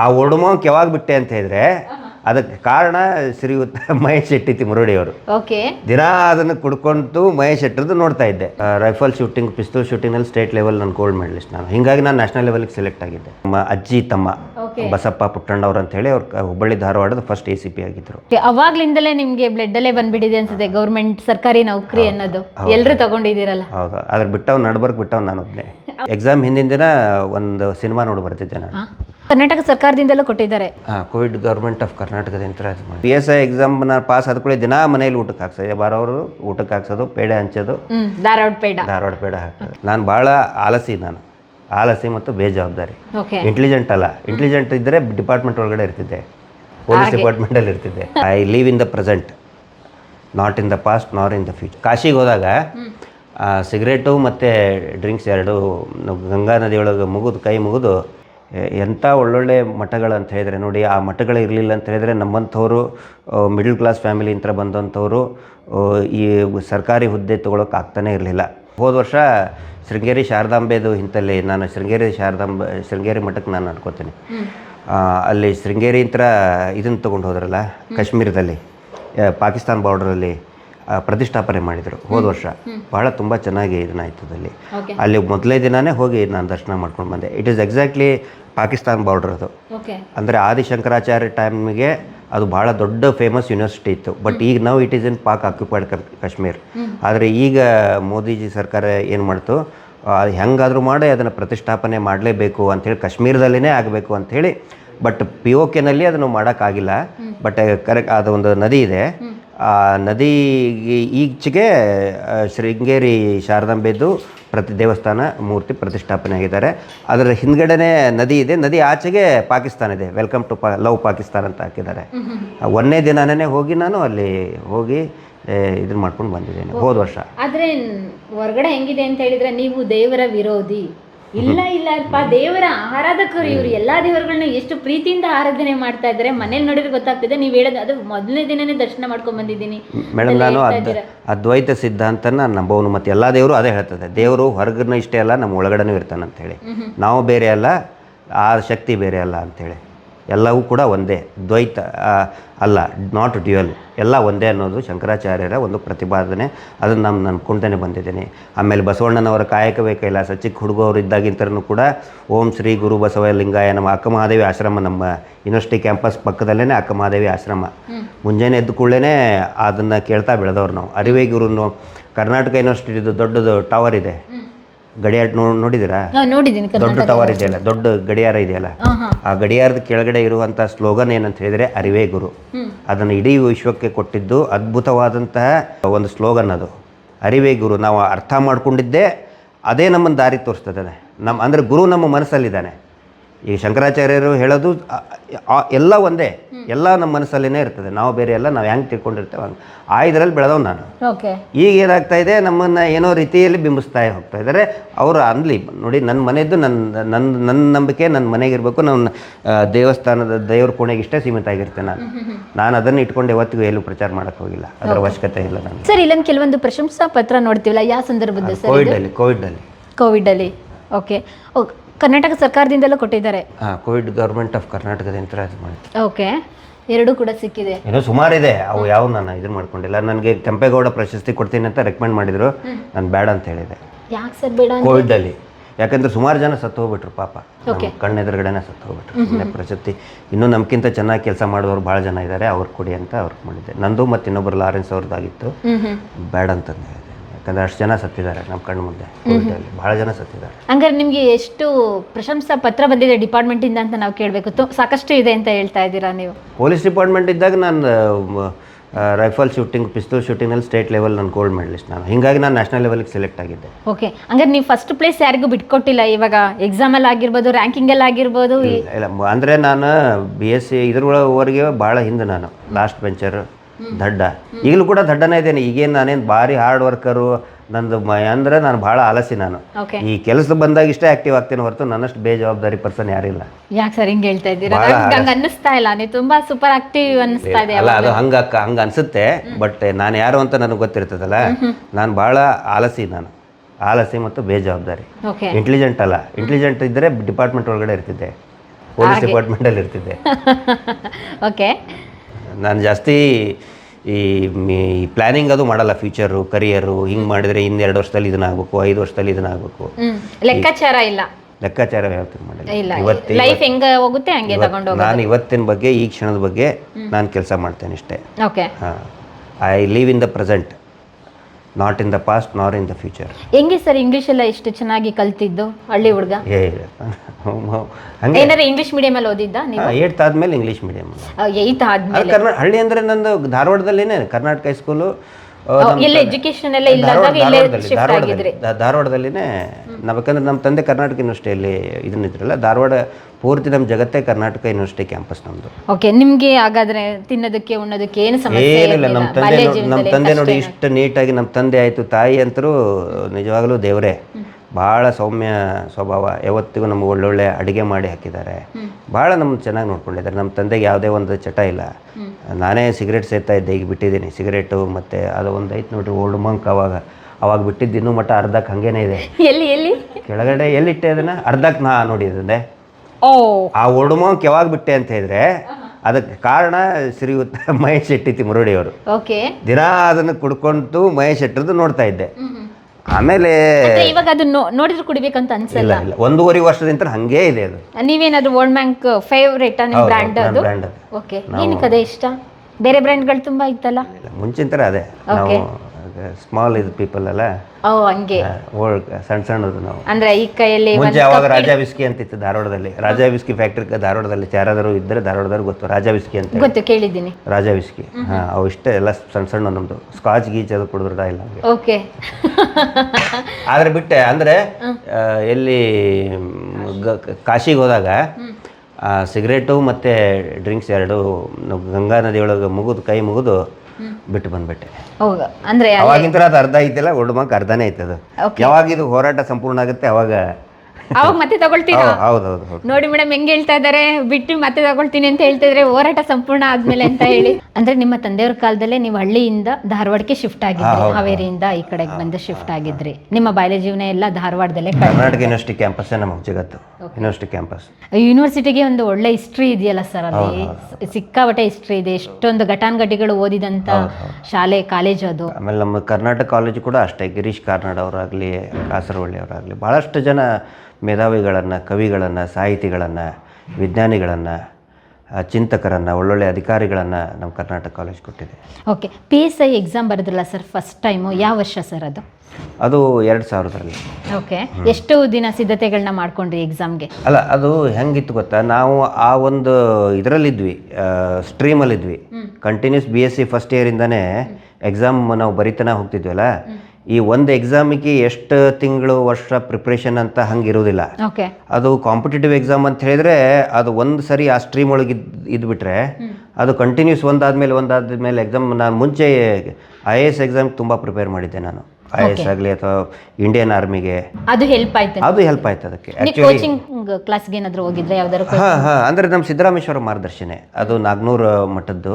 ಆ ಒಡಮೋಂಕ್ ಯಾವಾಗ ಬಿಟ್ಟೆ ಅಂತ ಹೇಳಿದ್ರೆ ಅದಕ್ಕೆ ಕಾರಣ ಶ್ರೀಯುತ ಮಹೇಶ್ ಶೆಟ್ಟಿ ತಿಮರೋಡಿ ಅವರು ಓಕೆ. ದಿನ ಅದನ್ನು ಕುಡ್ಕೊಂಡು ಮಹೇಶ್ ಶೆಟ್ಟರ್ದು ನೋಡ್ತಾ ಇದ್ದೆ. ರೈಫಲ್ ಶೂಟಿಂಗ್ ಪಿಸ್ತೂಲ್ ಶೂಟಿಂಗ್ನಲ್ಲಿ ಸ್ಟೇಟ್ ಲೆವೆಲ್ ನಾನು ಗೋಲ್ಡ್ ಮೆಡಲಿಸ್ಟ್ ನಾನು. ಹಿಂಗಾಗಿ ನಾನು ನ್ಯಾಷನಲ್ ಲೆವೆಲ್ಗೆ ಸೆಲೆಕ್ಟ್ ಆಗಿದ್ದೆ. ನಮ್ಮ ಅಜ್ಜಿ ತಮ್ಮ ಬಸಪ್ಪ ಪುಟ್ಟಣ್ಣವ್ರು ಅಂತ ಹೇಳಿ ಅವ್ರು ಹುಬ್ಬಳ್ಳಿ ಧಾರವಾಡದ ಫಸ್ಟ್ ಎ ಸಿ ಪಿ ಆಗಿದ್ರು. ಅವಾಗ್ಲಿಂದಲೇ ನಿಮ್ಗೆ ಬ್ಲಡ್ ಅಲ್ಲೇ ಬಂದ್ಬಿಟ್ಟಿದೆ ಅನ್ಸುತ್ತೆ ಗೌರ್ಮೆಂಟ್ ಸರ್ಕಾರಿ ನೌಕರಿ ಅನ್ನೋದು. ಎಲ್ಲರೂ ತಗೊಂಡಿದ್ದೀರಲ್ಲ. ಹೌದು ಅದ್ರ ಬಿಟ್ಟವ್ ನಡ್ಬರ್ಕ್ ಬಿಟ್ಟವ್ ನಾನು ಒಬ್ಬನೇ ಎಕ್ಸಾಮ್ ಹಿಂದಿನ ದಿನ ಒಂದು ಸಿನಿಮಾ ನೋಡಿ ಬರ್ತಿದ್ದೆ ನಾನು? ಕರ್ನಾಟಕ ಸರ್ಕಾರದಿಂದಲೂ ಕೊಟ್ಟಿದ್ದಾರೆ. ಕೋವಿಡ್ ಗೌರ್ಮೆಂಟ್ ಆಫ್ ಕರ್ನಾಟಕದಿಂದ ಪಿ ಎಸ್ ಐ ಎಕ್ಸಾಮ್ನ ಪಾಸ್ ಆದ ಕೂಡ ದಿನ ಮನೇಲಿ ಊಟಕ್ಕೆ ಹಾಕ್ಸೋದು. ಬಾರೋರು ಊಟಕ್ಕೆ ಹಾಕ್ಸೋದು ಪೇಡೆ ಹಂಚೋದು. ಧಾರವಾಡ ಪೇಡ. ಧಾರವಾಡ ಪೇಡ ಹಾಕೋದು ನಾನು ಭಾಳ ಆಲಸಿ ನಾನು. ಆಲಸಿ ಮತ್ತು ಬೇಜವಾಬ್ದಾರಿ. ಇಂಟೆಲಿಜೆಂಟ್ ಅಲ್ಲ. ಇಂಟೆಲಿಜೆಂಟ್ ಇದ್ದರೆ ಡಿಪಾರ್ಟ್ಮೆಂಟ್ ಒಳಗಡೆ ಇರ್ತಿದ್ದೆ. ಪೊಲೀಸ್ ಡಿಪಾರ್ಟ್ಮೆಂಟಲ್ಲಿ ಇರ್ತಿದ್ದೆ. I live in the present not in the past nor in the future ಕಾಶಿಗೆ ಹೋದಾಗ ಸಿಗರೇಟು ಮತ್ತು ಡ್ರಿಂಕ್ಸ್ ಎರಡು ಗಂಗಾ ನದಿಯೊಳಗೆ ಮುಗಿದು ಕೈ ಮುಗಿದು ಎಂಥ ಒಳ್ಳೊಳ್ಳೆ ಮಠಗಳು ಅಂತ ಹೇಳಿದ್ರೆ ನೋಡಿ ಆ ಮಠಗಳು ಇರಲಿಲ್ಲ ಅಂತ ಹೇಳಿದರೆ ನಮ್ಮಂಥವರು ಮಿಡಲ್ ಕ್ಲಾಸ್ ಫ್ಯಾಮಿಲಿ ಬಂದಂಥವ್ರು ಬಂದಂಥವರು ಈ ಸರ್ಕಾರಿ ಹುದ್ದೆ ತೊಗೊಳಕ್ಕೆ ಆಗ್ತಾನೆ ಇರಲಿಲ್ಲ. ಹೋದ ವರ್ಷ ಶೃಂಗೇರಿ ಶಾರದಾಂಬೆದು ಇಂಥಲ್ಲಿ ನಾನು ಶೃಂಗೇರಿ ಶಾರದಾಂಬೆ ಶೃಂಗೇರಿ ಮಠಕ್ಕೆ ನಾನು ಅನ್ಕೋತೀನಿ ಅಲ್ಲಿ ಶೃಂಗೇರಿ ಇಂತ್ರ ಇದನ್ನು ತೊಗೊಂಡು ಹೋದ್ರಲ್ಲ ಕಾಶ್ಮೀರದಲ್ಲಿ ಪಾಕಿಸ್ತಾನ ಬಾರ್ಡ್ರಲ್ಲಿ ಪ್ರತಿಷ್ಠಾಪನೆ ಮಾಡಿದರು ಹೋದ ವರ್ಷ. ಬಹಳ ತುಂಬ ಚೆನ್ನಾಗಿ ಇದನ್ನಾಯ್ತದಲ್ಲಿ ಅಲ್ಲಿ. ಅಲ್ಲಿ ಮೊದಲೇ ದಿನಾನೇ ಹೋಗಿ ನಾನು ದರ್ಶನ ಮಾಡ್ಕೊಂಡು ಬಂದೆ. It is exactly Pakistan border ಅದು. ಅಂದರೆ ಆದಿಶಂಕರಾಚಾರ್ಯ ಟೈಮ್ಗೆ ಅದು ಭಾಳ ದೊಡ್ಡ ಫೇಮಸ್ ಯೂನಿವರ್ಸಿಟಿ ಇತ್ತು. ಬಟ್ ಈಗ ನಾವು it is in Pak occupied Kashmir ಆದರೆ ಈಗ ಮೋದಿಜಿ ಸರ್ಕಾರ ಏನು ಮಾಡ್ತು? ಹೆಂಗಾದರೂ ಮಾಡಿ ಅದನ್ನು ಪ್ರತಿಷ್ಠಾಪನೆ ಮಾಡಲೇಬೇಕು ಅಂಥೇಳಿ ಕಾಶ್ಮೀರದಲ್ಲಿನೇ ಆಗಬೇಕು ಅಂಥೇಳಿ ಬಟ್ ಪಿ ಓ ಕೆನಲ್ಲಿ ಅದನ್ನು ಮಾಡೋಕ್ಕಾಗಿಲ್ಲ. ಬಟ್ ಕರೆಕ್ಟ್ ಅದೊಂದು ನದಿ ಇದೆ. ನದಿ ಈಚೆಗೆ ಶೃಂಗೇರಿ ಶಾರದಾಂಬೆದು ಪ್ರತಿ ದೇವಸ್ಥಾನ ಮೂರ್ತಿ ಪ್ರತಿಷ್ಠಾಪನೆ ಆಗಿದ್ದಾರೆ. ಅದರ ಹಿಂದ್ಗಡೆನೇ ನದಿ ಇದೆ. ನದಿ ಆಚೆಗೆ ಪಾಕಿಸ್ತಾನ ಇದೆ. ವೆಲ್ಕಮ್ ಟು ಪಾ ಲವ್ ಪಾಕಿಸ್ತಾನ್ ಅಂತ ಹಾಕಿದ್ದಾರೆ. ಒಂದನೇ ದಿನನೇ ಹೋಗಿ ನಾನು ಅಲ್ಲಿ ಹೋಗಿ ಇದನ್ನ ಮಾಡ್ಕೊಂಡು ಬಂದಿದ್ದೇನೆ. ಹೋದ ವರ್ಷ. ಆದ್ರೆ ಹೊರಗಡೆ ಹೆಂಗಿದೆ ಅಂತ ಹೇಳಿದ್ರೆ ನೀವು ದೇವರ ವಿರೋಧಿ. ಇಲ್ಲ ಇಲ್ಲಪ್ಪ ದೇವರ ಆರಾಧಕರು ಇವರು. ಎಲ್ಲಾ ದೇವರುಗಳನ್ನ ಎಷ್ಟು ಪ್ರೀತಿಯಿಂದ ಆರಾಧನೆ ಮಾಡ್ತಾ ಇದ್ದಾರೆ. ಮನೇಲಿ ನೋಡಿದ್ರೆ ಗೊತ್ತಾಗ್ತಿದೆ ನೀವು ಹೇಳೋದು ಅದು ಮೊದಲನೇ ದಿನನೇ ದರ್ಶನ ಮಾಡ್ಕೊಂಡ್ ಬಂದಿದ್ದೀನಿ. ಮೇಡಮ್ ನಾನು ಅದ್ ಅದ್ವೈತ ಸಿದ್ಧಾಂತನ ನಂಬೋನು ಮತ್ತೆ ಎಲ್ಲಾ ದೇವರು ಅದೇ ಹೇಳ್ತದೆ. ದೇವರು ಹೊರಗನ ಇಷ್ಟೇ ಅಲ್ಲ ನಮ್ಮ ಒಳಗಡೆನೂ ಇರ್ತಾನೆ ಅಂತೇಳಿ ನಾವು ಬೇರೆ ಅಲ್ಲ ಆ ಶಕ್ತಿ ಬೇರೆ ಅಲ್ಲ ಅಂಥೇಳಿ ಎಲ್ಲವೂ ಕೂಡ ಒಂದೇ, ದ್ವೈತ ಅಲ್ಲ ನಾಟ್ ಡ್ಯುಯಲ್ ಎಲ್ಲ ಒಂದೇ ಅನ್ನೋದು ಶಂಕರಾಚಾರ್ಯರ ಒಂದು ಪ್ರತಿಪಾದನೆ. ಅದನ್ನು ನಾನು ನಂಬ್ಕೊಂಡೇ ಬಂದಿದ್ದೀನಿ. ಆಮೇಲೆ ಬಸವಣ್ಣನವರ ಕಾಯಕವೇ ಕೈಲಾಸ, ಚಿಕ್ಕ ಹುಡುಗರು ಇದ್ದಾಗಿಂತರೂ ಕೂಡ ಓಂ ಶ್ರೀ ಗುರು ಬಸವ ಲಿಂಗಾಯ ನಮ್ಮ ಅಕ್ಕಮಹಾದೇವಿ ಆಶ್ರಮ ನಮ್ಮ ಯೂನಿವರ್ಸಿಟಿ ಕ್ಯಾಂಪಸ್ ಪಕ್ಕದಲ್ಲೇ ಅಕ್ಕಮಹಾದೇವಿ ಆಶ್ರಮ. ಮುಂಜಾನೆ ಎದ್ದ ಕೂಡಲೇ ಅದನ್ನು ಕೇಳ್ತಾ ಬೆಳೆದವ್ರು ನಾವು. ಅರಿವೆ ಗುರುನು, ಕರ್ನಾಟಕ ಯೂನಿವರ್ಸಿಟಿದು ದೊಡ್ಡದು ಟವರ್ ಇದೆ. ಗಡಿಯಾರ ನೋಡಿದಿರಾ ನೋಡಿದ್ದೀನಿ ದೊಡ್ಡ ಟವರ್ ಇದೆಯಲ್ಲ ದೊಡ್ಡ ಗಡಿಯಾರ ಇದೆಯಲ್ಲ? ಆ ಗಡಿಯಾರದ ಕೆಳಗಡೆ ಇರುವಂಥ ಸ್ಲೋಗನ್ ಏನಂತ ಹೇಳಿದ್ರೆ ಅರಿವೇ ಗುರು. ಅದನ್ನು ಇಡೀ ವಿಶ್ವಕ್ಕೆ ಕೊಟ್ಟಿದ್ದು ಅದ್ಭುತವಾದಂತಹ ಒಂದು ಸ್ಲೋಗನ್ ಅದು. ಅರಿವೇ ಗುರು ನಾವು ಅರ್ಥ ಮಾಡ್ಕೊಂಡಿದ್ದೇ ಅದೇ ನಮ್ಮನ್ನು ದಾರಿ ತೋರಿಸ್ತದೆ. ನಮ್ಮ ಅಂದರೆ ಗುರು ನಮ್ಮ ಮನಸ್ಸಲ್ಲಿದ್ದಾನೆ. ಈಗ ಶಂಕರಾಚಾರ್ಯರು ಹೇಳೋದು ಎಲ್ಲ ಒಂದೇ. ಎಲ್ಲ ನಮ್ಮ ಮನಸ್ಸಲ್ಲೇ ಇರ್ತದೆ. ನಾವು ಬೇರೆ ಎಲ್ಲ ನಾವು ಹೆಂಗೆ ತಿಳ್ಕೊಂಡಿರ್ತೇವೆ ಹಂಗೆ ಆ ಇದರಲ್ಲಿ ಬೆಳೆದವ್ ನಾನು. ಓಕೆ. ಈಗ ಏನಾಗ್ತಾ ಇದೆ ನಮ್ಮನ್ನು ಏನೋ ರೀತಿಯಲ್ಲಿ ಬಿಂಬಿಸ್ತಾ ಹೋಗ್ತಾ ಇದ್ದಾರೆ ಅವರು ಅನ್ಲಿ ನೋಡಿ ನನ್ನ ಮನೆಯದ್ದು ನನ್ನ ನನ್ನ ನನ್ನ ನಂಬಿಕೆ ನನ್ನ ಮನೆಗಿರಬೇಕು ನನ್ನ ದೇವಸ್ಥಾನದ ದೇವ್ರ ಕೋಣೆಗೆ ಇಷ್ಟೇ ಸೀಮಿತ ಆಗಿರ್ತೇನೆ ನಾನು. ನಾನು ಅದನ್ನು ಇಟ್ಕೊಂಡು ಯಾವತ್ತಿಗೂ ಎಲ್ಲೂ ಪ್ರಚಾರ ಮಾಡೋಕ್ಕೆ ಹೋಗಿಲ್ಲ. ಅದರ ಅವಶ್ಯಕತೆ ಇಲ್ಲ ನಾನು ಸರ್ ಇಲ್ಲೊಂದು ಕೆಲವೊಂದು ಪ್ರಶಂಸಾ ಪತ್ರ ನೋಡ್ತೀವಲ್ಲ ಯಾವ ಸಂದರ್ಭದಲ್ಲಿ ಕೋವಿಡಲ್ಲಿ ಕೋವಿಡಲ್ಲಿ ಕೋವಿಡ್ ಅಲ್ಲಿ ಓಕೆ. ಕರ್ನಾಟಕ ಸರ್ಕಾರದಿಂದಲೂ ಕೊಟ್ಟಿದ್ದಾರೆ. ಹಾಂ ಕೋವಿಡ್ ಗೌರ್ಮೆಂಟ್ ಆಫ್ ಕರ್ನಾಟಕದಿಂದ ಮಾಡಿ ಓಕೆ ಎರಡು ಕೂಡ ಸಿಕ್ಕಿದೆ. ಏನೋ ಸುಮಾರಿದೆ ಅವು ಯಾವ ನಾನು ಇದನ್ನ ಮಾಡ್ಕೊಂಡಿಲ್ಲ. ನನಗೆ ಕೆಂಪೇಗೌಡ ಪ್ರಶಸ್ತಿ ಕೊಡ್ತೀನಿ ಅಂತ ರೆಕಮೆಂಡ್ ಮಾಡಿದ್ರು. ನಾನು ಬೇಡ ಅಂತ ಹೇಳಿದೆ. ಯಾಕೆ ಸರ್ ಬೇಡ ಅಂತ? ಕೋವಿಡಲ್ಲಿ ಯಾಕಂದ್ರೆ ಸುಮಾರು ಜನ ಸತ್ತು ಹೋಗ್ಬಿಟ್ರು ಪಾಪ. ನಮ್ಮ ಕಣ್ಣೆದುರುಗಡೆನೆ ಸತ್ತು ಹೋಗ್ಬಿಟ್ರು. ಪ್ರಶಸ್ತಿ. ಇನ್ನೂ ನಮ್ಗಿಂತ ಚೆನ್ನಾಗಿ ಕೆಲಸ ಮಾಡೋರು ಭಾಳ ಜನ ಇದ್ದಾರೆ ಅವ್ರು ಕೊಡಿ ಅಂತ ಅವ್ರಿಗೆ ಮಾಡಿದ್ದೆ. ನಂದು ಮತ್ತೆ ಇನ್ನೊಬ್ಬರು ಲಾರೆನ್ಸ್ ಅವ್ರದ್ದಾಗಿತ್ತು ಹ್ಮ್ ಹ್ಮ್. ಬೇಡ ಅಂತಂದೆ ಯಾಕಂದ್ರೆ ಅಷ್ಟು ಜನ ಸತ್ತಿದ್ದಾರೆ ನಮ್ಮ ಕಣ್ಣು ಮುಂದೆ ಬಹಳ ಜನ ಸತ್ತಿದ್ದಾರೆ. ಹಂಗಾರೆ ನಿಮ್ಗೆ ಎಷ್ಟು ಪ್ರಶಂಸಾ ಪತ್ರ ಬಂದಿದೆ ಡಿಪಾರ್ಟ್ಮೆಂಟ್ ಇಂದ ಅಂತ ನಾವು ಕೇಳಬೇಕು. ಸಾಕಷ್ಟು ಇದೆ ಅಂತ ಹೇಳ್ತಾ ಇದ್ದೀರಾ ನೀವು? ಪೊಲೀಸ್ ಡಿಪಾರ್ಟ್ಮೆಂಟ್ ಇದ್ದಾಗ ನಾನು ರೈಫಲ್ ಶೂಟಿಂಗ್ ಪಿಸ್ತೂಲ್ ಶೂಟಿಂಗ್ನಲ್ಲಿ ಸ್ಟೇಟ್ ಲೆವೆಲ್ ನಾನು ಗೋಲ್ಡ್ ಮೆಡಲಿಸ್ಟ್ ನಾನು. ಹಿಂಗಾಗಿ ನಾನು ನ್ಯಾಷನಲ್ ಲೆವೆಲ್ಗೆ ಸೆಲೆಕ್ಟ್ ಆಗಿದ್ದೆ. ಓಕೆ. ಹಂಗಾರೆ ನೀವು ಫಸ್ಟ್ ಪ್ಲೇಸ್ ಯಾರಿಗೂ ಬಿಟ್ಕೊಟ್ಟಿಲ್ಲ ಇವಾಗ? ಎಕ್ಸಾಮ್ ಅಲ್ಲಿ ಆಗಿರ್ಬೋದು ರ್ಯಾಂಕಿಂಗ್ ಅಲ್ಲಿ ಆಗಿರ್ಬೋದು ಇಲ್ಲ ಅಂದ್ರೆ ನಾನು ಬಿ ಎಸ್ ಸಿ ಇದ್ರೊಳಗೆ ಭಾಳ ಹಿಂದೆ ನಾನು. Last bencher. ದಡ್ಡ. ಈಗಲೂ ಕೂಡ ದಡ್ಡನೇ ಇದ್ದೇನೆ. ಈಗೇನು ನಾನೇನು ಭಾರಿ ಹಾರ್ಡ್ ವರ್ಕರು ನಂದು ಅಂದ್ರೆ ನಾನು ಭಾಳ ಆಲಸಿ ನಾನು. ಈ ಕೆಲಸ ಬಂದಾಗ ಇಷ್ಟೇ ಆಕ್ಟಿವ್ ಆಗ್ತೇನೆ ಹೊರತು ನನ್ನಷ್ಟು ಬೇಜವಾಬ್ದಾರಿ ಪರ್ಸನ್ ಯಾರಿಲ್ಲ ಯಾಕೆ ಸರ್ ಹಿಂಗೆ ಹೇಳ್ತಾ ಇದ್ದೀರಾ? ಅನ್ನಿಸ್ತಾ ಇಲ್ಲ. ನೀವು ತುಂಬಾ ಸೂಪರ್ ಆಕ್ಟಿವ್ ಅನ್ನಿಸ್ತಾ ಇದೆ ಅಲ್ಲ ಅದು ಹಂಗ ಅಕ್ಕ ಹಂಗೆ ಅನ್ಸುತ್ತೆ. ಬಟ್ ನಾನು ಯಾರು ಅಂತ ನನಗೆ ಗೊತ್ತಿರ್ತದಲ್ಲ? ನಾನು ಭಾಳ ಆಲಸಿ ನಾನು. ಆಲಸಿ ಮತ್ತು ಬೇಜವಾಬ್ದಾರಿ. ಇಂಟೆಲಿಜೆಂಟ್ ಅಲ್ಲ. ಇಂಟೆಲಿಜೆಂಟ್ ಇದ್ದರೆ ಡಿಪಾರ್ಟ್ಮೆಂಟ್ ಒಳಗಡೆ ಇರ್ತಿದ್ದೆ. ಪೊಲೀಸ್ ಡಿಪಾರ್ಟ್ಮೆಂಟಲ್ಲಿ ಇರ್ತಿದ್ದೆ. ಓಕೆ ನಾನು ಜಾಸ್ತಿ ಈ ಪ್ಲಾನಿಂಗ್ ಅದು ಮಾಡಲ್ಲ ಫ್ಯೂಚರು ಕರಿಯರು ಹಿಂಗೆ ಮಾಡಿದರೆ ಇನ್ನೆರಡು ವರ್ಷದಲ್ಲಿ ಇದನ್ನ ಆಗಬೇಕು ಐದು ವರ್ಷದಲ್ಲಿ ಇದನ್ನ ಆಗಬೇಕು ಲೆಕ್ಕಾಚಾರ ಇಲ್ಲ. ಲೆಕ್ಕಾಚಾರ ಯಾವತ್ತಿನ ಮಾಡಿಲ್ಲ. ಇಲ್ಲ ಇವತ್ತು ಲೈಫ್ ಹೆಂಗ ಹೋಗುತ್ತೆ ಹಂಗೆ ತಗೊಂಡು ನಾನು ಇವತ್ತಿನ ಬಗ್ಗೆ ಈ ಕ್ಷಣದ ಬಗ್ಗೆ ನಾನು ಕೆಲಸ ಮಾಡ್ತೇನೆ ಇಷ್ಟೇ. ಓಕೆ ಹಾಂ. I live in the present not in the past nor in the future ಹೆಂಗೆ ಸರ್ ಇಂಗ್ಲಿಷ್ ಎಲ್ಲ ಎಷ್ಟು ಚೆನ್ನಾಗಿ ಕಲ್ತಿದ್ದು ಹಳ್ಳಿ ಹುಡುಗ? ಏ ಹಂಗೆ. ಏನಾರ ಇಂಗ್ಲಿಷ್ ಮೀಡಿಯಂ ಅಲ್ಲಿ ಓದಿದ್ದ ನೀವು? ಏಟ್ ಆದ್ಮೇಲೆ ಇಂಗ್ಲೀಷ್ ಮೀಡಿಯಂ ಏಯ್ತ್ ಆದ್ಮೇಲೆ. ಕರ್ನಾ ಹಳ್ಳಿ ಅಂದ್ರೆ ನಂದು ಧಾರವಾಡದಲ್ಲಿನೇ ಕರ್ನಾಟಕ ಹೈಸ್ಕೂಲು ಎಜುಕೇಶನ್ ಎಲ್ಲ ಇಲ್ಲದಾಗ ಇಲ್ಲೇ ಶಿಫ್ಟ್ ಆಗಿದ್ರಿ. ಧಾರವಾಡದಲ್ಲಿನೇ ನಾವು ಯಾಕಂದ್ರೆ ನಮ್ಮ ತಂದೆ ಕರ್ನಾಟಕ ಯೂನಿವರ್ಸಿಟಿಯಲ್ಲಿ ಇದನ್ನಿದ್ರಲ್ಲ ಧಾರವಾಡ ಪೂರ್ತಿ ನಮ್ಮ ಜಗತ್ತೇ ಕರ್ನಾಟಕ ಯೂನಿವರ್ಸಿಟಿ ಕ್ಯಾಂಪಸ್ ನಮ್ದು. ಓಕೆ ನಿಮ್ಗೆ ಹಾಗಾದ್ರೆ ತಿನ್ನೋದಕ್ಕೆ ಉಣ್ಣೋದಕ್ಕೆ ಏನು ಸಮಸ್ಯೆ ಏನಿಲ್ಲ ನಮ್ಮ ತಂದೆ ನಮ್ಮ ತಂದೆ ನೋಡಿ ಇಷ್ಟು ನೀಟಾಗಿ ನಮ್ಮ ತಂದೆ ಆಯಿತು ತಾಯಿ ಅಂತರೂ ನಿಜವಾಗಲೂ ದೇವರೇ. ಭಾಳ ಸೌಮ್ಯ ಸ್ವಭಾವ ಯಾವತ್ತಿಗೂ ನಮ್ಗೆ ಒಳ್ಳೊಳ್ಳೆ ಅಡುಗೆ ಮಾಡಿ ಹಾಕಿದ್ದಾರೆ. ಭಾಳ ನಮ್ಮ ಚೆನ್ನಾಗಿ ನೋಡ್ಕೊಂಡಿದ್ದಾರೆ. ನಮ್ಮ ತಂದೆಗೆ ಯಾವುದೇ ಒಂದು ಚಟ ಇಲ್ಲ. ನಾನೇ ಸಿಗರೇಟ್ ಸೇರ್ತಾ ಇದ್ದೆ ಈಗ ಬಿಟ್ಟಿದ್ದೀನಿ ಸಿಗರೇಟು ಮತ್ತು ಅದು ಒಂದು ಐತೆ ನೋಡಿರಿ ಓಲ್ಡ್ ಮಂಕ್ ಅವಾಗ. ಅವಾಗ ಬಿಟ್ಟಿದ್ದು ಇನ್ನೂ ಮಟ್ಟ ಅರ್ಧಕ್ಕೆ ಹಂಗೇನೆ ಇದೆ. ಎಲ್ಲಿ ಎಲ್ಲಿ? ಕೆಳಗಡೆ ಎಲ್ಲಿಟ್ಟೆ ಅದನ್ನು? ಅರ್ಧಕ್ಕೆ ನಾ ನೋಡಿದ್ದೆ. ಓ. ಆ ಮಂಕ್ ಯಾವಾಗ ಬಿಟ್ಟೆ ಅಂತ ಹೇಳಿದ್ರೆ ಅದಕ್ಕೆ ಕಾರಣ ಶ್ರೀಯುತ ಮಹೇಶ್ ಶೆಟ್ಟಿ ತಿಮರೋಡಿಯವರು ಓಕೆ. ದಿನ ಅದನ್ನು ಕುಡ್ಕೊಂಡು ಮಹೇಶ್ ಶೆಟ್ಟರದ್ದು ನೋಡ್ತಾ ಇದ್ದೆ. ಆಮೇಲೆ ಇವಾಗ ಅದು ನೋಡಿದ್ರೆ ಕುಡಿಬೇಕಂತ ಅನ್ಸಲ್ಲ. ಇಲ್ಲ ಇಲ್ಲ. ಒಂದೂವರೆ ವರ್ಷದಿಂದ ಹಂಗೇ ಇದೆ ಅದು. ನೀವೇನಾದ್ರು ವರ್ಲ್ಡ್ ಬ್ಯಾಂಕ್ ಫೇವ್ರೇಟ್ ನಿಮ್ ಬ್ರ್ಯಾಂಡ್ ಅದು? ಬ್ರ್ಯಾಂಡ್ ಅದು. ಓಕೆ ಏನಕ್ಕೆ ಅದೇ ಇಷ್ಟ? ಬೇರೆ ಬ್ರ್ಯಾಂಡ್ಗಳು ತುಂಬಾ ಇತ್ತಲ್ಲ? ಇಲ್ಲ ಮುಂಚಿನ ಥರ ಅದೇ. ನಾವು ಸ್ಮಾಲ್ ಇದು ಪೀಪಲ್ ಅಲ್ಲ? ಓ ಹಂಗೆ. ಓಲ್ಡ್ ಸಣ್ಣ ಸಣ್ಣದು ನಾವು. ಅಂದ್ರೆ ಈ ಕೈಯಲ್ಲಿ ಮುಂಚೆ ಅವಾಗ ರಾಜಾ ವಿಸ್ಕಿ ಅಂತಿತ್ತು ಧಾರವಾಡದಲ್ಲಿ. ರಾಜಾ ವಿಸ್ಕಿ ಫ್ಯಾಕ್ಟ್ರಿ ಧಾರವಾಡದಲ್ಲಿ ಯಾರಾದರೂ ಇದ್ದರೆ ಧಾರವಾಡದವ್ರಿಗೆ ಗೊತ್ತು. ರಾಜಾ ವಿಸ್ಕಿ ಅಂತ ಗೊತ್ತು ಕೇಳಿದ್ದೀನಿ. ರಾಜಾ ವಿಸ್ಕಿ ಹಾಂ ಅವು ಇಷ್ಟೇ ಎಲ್ಲ ಸಣ್ಣ ಸಣ್ಣ ನಮ್ದು. ಸ್ಕಾಚ್ ಗೀಚ್ ಅದು ಕುಡಿದ್ರ ಇಲ್ಲ ಓಕೆ. ಆದ್ರೆ ಬಿಟ್ಟೆ ಅಂದ್ರೆ ಎಲ್ಲಿ ಕಾಶಿಗೆ ಹೋದಾಗ ಸಿಗರೇಟು ಮತ್ತೆ ಡ್ರಿಂಕ್ಸ್ ಎರಡು ಗಂಗಾ ನದಿಯೊಳಗೆ ಮುಗಿದು ಕೈ ಮುಗಿದು ಬಿಟ್ಟು ಬಂದ್ಬಿಟ್ಟೆ. ಹೋಗ ಅಂದ್ರೆ ಅದು ಅರ್ಧ ಐತಿಲ್ಲ ಒಡ್ಮಕ್ ಅರ್ಧನೇ ಐತೆ ಅದು ಯಾವಾಗ ಇದು ಹೋರಾಟ ಸಂಪೂರ್ಣ ಆಗುತ್ತೆ ಅವಾಗ ಅವಾಗ ಮತ್ತೆ ತಗೊಳ್ತೀರಾ? ಹೌದು ಹೌದು ಹೌದು ನೋಡಿ ಮೇಡಮ್ ಹೆಂಗ್ ಹೇಳ್ತಾ ಇದಾರೆ? ಬಿಟ್ಟು ಮತ್ತೆ ತಗೊಳ್ತೀನಿ ಅಂತ ಹೇಳ್ತಾ ಇದ್ರೆ ಹೋರಾಟ ಸಂಪೂರ್ಣ ಆದ್ಮೇಲೆ ಅಂತ ಹೇಳಿ. ಅಂದ್ರೆ ನಿಮ್ಮ ತಂದೆಯವ್ರ ಕಾಲದಲ್ಲೇ ನೀವು ಹಳ್ಳಿಯಿಂದ ಧಾರವಾಡಕ್ಕೆ ಶಿಫ್ಟ್ ಆಗಿದ್ರಿ. ಹಾವೇರಿಯಿಂದ ಈ ಕಡೆಗೆ ಬಂದು ಶಿಫ್ಟ್ ಆಗಿದ್ರಿ. ನಿಮ್ಮ ಬಾಲ್ಯ ಜೀವನ ಎಲ್ಲ ಧಾರವಾಡದಲ್ಲೇ ಕರ್ನಾಟಕ ಯೂನಿವರ್ಸಿಟಿ ಕ್ಯಾಂಪಸ್ ನಮಗೆ ಜಗತ್ತು ಯೂನಿವರ್ಸಿಟಿ ಕ್ಯಾಂಪಸ್ ಯೂನಿವರ್ಸಿಟಿಗೆ ಒಂದು ಒಳ್ಳೆ ಹಿಸ್ಟ್ರಿ ಇದೆಯಲ್ಲ ಸರ್ ಅಲ್ಲಿ? ಸಿಕ್ಕಾಪಟ್ಟೆ ಹಿಸ್ಟ್ರಿ ಇದೆ. ಎಷ್ಟೊಂದು ಘಟಾನುಘಟಿಗಳು ಓದಿದಂತ ಶಾಲೆ ಕಾಲೇಜ್ ಅದು. ಆಮೇಲೆ ನಮ್ಮ ಕರ್ನಾಟಕ ಕಾಲೇಜು ಕೂಡ ಅಷ್ಟೇ. ಗಿರೀಶ್ ಕಾರ್ನಾಡ್ ಅವರಾಗಲಿ ಕಾಸರವಳ್ಳಿ ಅವರಾಗಲಿ ಭಾಳಷ್ಟು ಜನ ಮೇಧಾವಿಗಳನ್ನು ಕವಿಗಳನ್ನು ಸಾಹಿತಿಗಳನ್ನು ವಿಜ್ಞಾನಿಗಳನ್ನು ಚಿಂತಕರನ್ನು ಒಳ್ಳೊಳ್ಳೆ ಅಧಿಕಾರಿಗಳನ್ನು ನಮ್ಮ ಕರ್ನಾಟಕ ಕಾಲೇಜ್ ಕೊಟ್ಟಿದೆ. Okay P S I exam ಬರೆದ್ರಲ್ಲ sir first time ಯಾವ ವರ್ಷ ಸರ್ ಅದು? ಅದು ಎರಡು ಸಾವಿರದಲ್ಲಿ. ಓಕೆ ಎಷ್ಟು ದಿನ ಸಿದ್ಧತೆಗಳನ್ನ ಮಾಡ್ಕೊಂಡ್ರಿ ಎಕ್ಸಾಮ್ಗೆ ಅಲ್ಲ ಅದು ಹೆಂಗಿತ್ತು ಗೊತ್ತಾ? ನಾವು ಆ ಒಂದು ಇದರಲ್ಲಿದ್ವಿ ಸ್ಟ್ರೀಮಲ್ಲಿದ್ವಿ continuous B S C first ಇಯರಿಂದನೇ exam ನಾವು ಬರಿತಾನೆ ಹೋಗ್ತಿದ್ವಲ್ಲ? ಈ ಒಂದು ಎಕ್ಸಾಮಿಗೆ ಎಷ್ಟು ತಿಂಗಳು ವರ್ಷ ಪ್ರಿಪ್ರೇಷನ್ ಅಂತ ಹಂಗೆ ಇರೋದಿಲ್ಲ ಅದು ಕಾಂಪಿಟೇಟಿವ್ ಎಕ್ಸಾಮ್ ಅಂತ ಹೇಳಿದ್ರೆ ಅದು ಒಂದು ಸರಿ ಆ ಸ್ಟ್ರೀಮ್ ಒಳಗೆ ಇದ್ ಇದ್ಬಿಟ್ರೆ ಅದು ಕಂಟಿನ್ಯೂಸ್ ಒಂದಾದ್ಮೇಲೆ ಒಂದಾದ್ಮೇಲೆ ಎಕ್ಸಾಮ್ ನಾನು ಮುಂಚೆ ಐ ಎ ಎಸ್ ಎಕ್ಸಾಮ್ ತುಂಬ ಪ್ರಿಪೇರ್ ಮಾಡಿದ್ದೆ ನಾನು. ಐ ಎಸ್ ಆಗಲಿ ಅಥವಾ ಇಂಡಿಯನ್ ಆರ್ಮಿಗೆ ಅದು ಹೆಲ್ಪ್ ಆಯ್ತು. ಅದು ಹೆಲ್ಪ್ ಆಯ್ತು ಅದಕ್ಕೆ. ನೀವು ಕೋಚಿಂಗ್ ಕ್ಲಾಸ್ಗೆ ಏನಾದರೂ ಹೋಗಿದ್ರೆ? ಯಾವ್ದಾದ್ರು ಹಾಂ ಹಾಂ. ಅಂದರೆ ನಮ್ಮ ಸಿದ್ದರಾಮೇಶ್ವರ ಮಾರ್ಗದರ್ಶನೆ. ಅದು ನಾಗ್ನೂರು ಮಠದ್ದು.